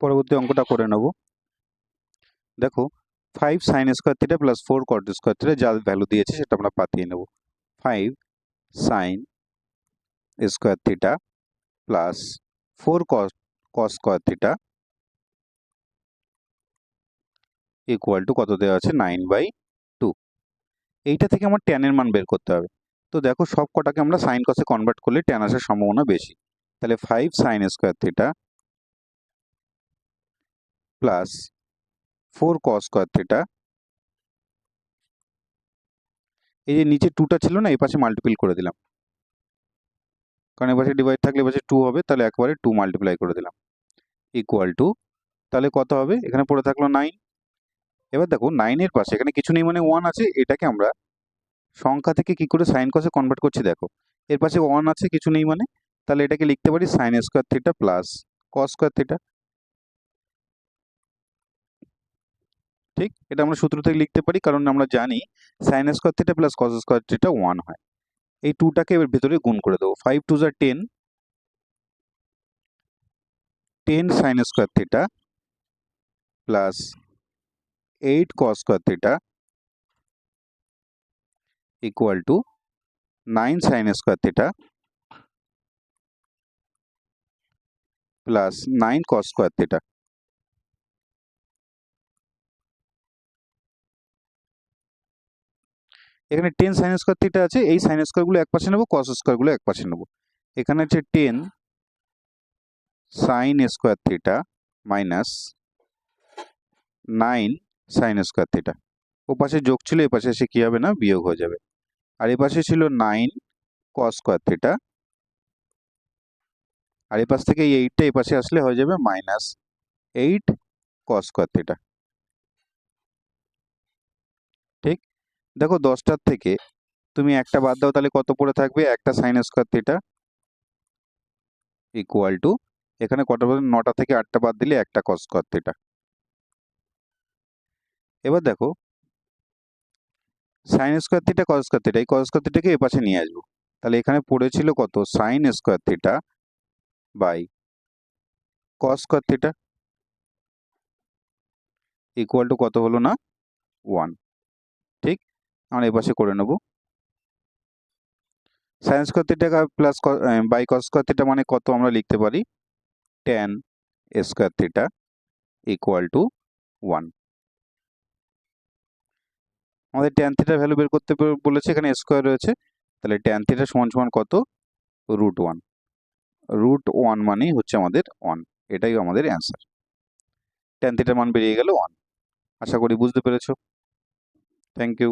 পরবর্তী অঙ্কটা করে নেব। দেখো five sine square theta plus four cot square theta যা ভ্যালু দিয়েছে সেটা আমরা পাতিয়ে নেব। Five sine square theta plus four cos square theta equal to কত দেওয়া আছে? নাইন বাই টু এইটা থেকে আমার ট্যানের মান বের করতে হবে। তো দেখো, সব কটাকে আমরা সাইন কসে কনভার্ট করলে ট্যান আসার সম্ভাবনা বেশি। তাহলে five sine square theta plus four cos square theta এই যে নিচে টুটা ছিল না, এই পাশে মাল্টিপ্ল করে দিলাম। কারণ এ পাশে ডিভাইড থাকলে এ পাশে টু হবে, তাহলে একবারে টু মাল্টিপ্লাই করে দিলাম। ইকুয়াল টু তাহলে কত হবে? এখানে পড়ে থাকল নাইন এবার দেখো নাইনের পাশে, এখানে কিছু নেই মানে ওয়ান আছে, এটাকে আমরা সংখ্যা থেকে কি করে সাইন কসে কনভার্ট করছি দেখো। এর পাশে ওয়ান আছে, কিছু নেই মানে। তাহলে এটাকে লিখতে পারি sine square theta plus cos square theta ঠিক? এটা আমরা সূত্র থেকে লিখতে পারি, কারণ আমরা জানি sine square theta plus cos square theta one হয়। এই টুটাকে এর ভেতরে গুণ করে দেবো। Five two jar ten ten sine square theta plus eight cos square theta equal to nine sine square theta plus nine cos square theta এখানে ten sine square theta আছে, এই সাইন স্কোয়ারগুলো এক পাশে নেব কস স্কোয়ারগুলো এক পাশে নেব। এখানে আছে ten sine square theta minus nine sine square theta ও পাশে যোগ ছিল, এ পাশে এসে কী হবে না? বিয়োগ হয়ে যাবে। আর এ পাশে ছিল নাইন কস স্কোয়ার থিটা আর এ পাশ থেকে এই এইটটা এ পাশে আসলে হয়ে যাবে minus eight cos square theta ঠিক? দেখো দশটার থেকে তুমি একটা বাদ দাও, তাহলে কত পড়ে থাকবে? একটা sine square theta equal to এখানে কটা বাদ নটা থেকে আটটা বাদ দিলে একটা কস স্কোয়ার থিটা এবার দেখো sine square theta cos square theta এই কস স্কোয়ার থিটাকে এ পাশে নিয়ে আসব। তাহলে এখানে পড়েছিল কত? Sine square theta by cos square theta equal to কত হলো না? ওয়ান আমরা পাশে করে নেব। Sine square theta plus by cos square theta মানে কত আমরা লিখতে পারি? Tan square theta equal to one আমাদের ট্যান থিটার ভ্যালু বের করতে বলেছে, এখানে স্কোয়ার রয়েছে। তাহলে ট্যান থিটা সমান সমান কত? রুট ওয়ান রুট ওয়ান মানেই হচ্ছে আমাদের ওয়ান এটাই আমাদের অ্যান্সার ট্যান থিটার মান বেরিয়ে গেল ওয়ান আশা করি বুঝতে পেরেছ। Thank you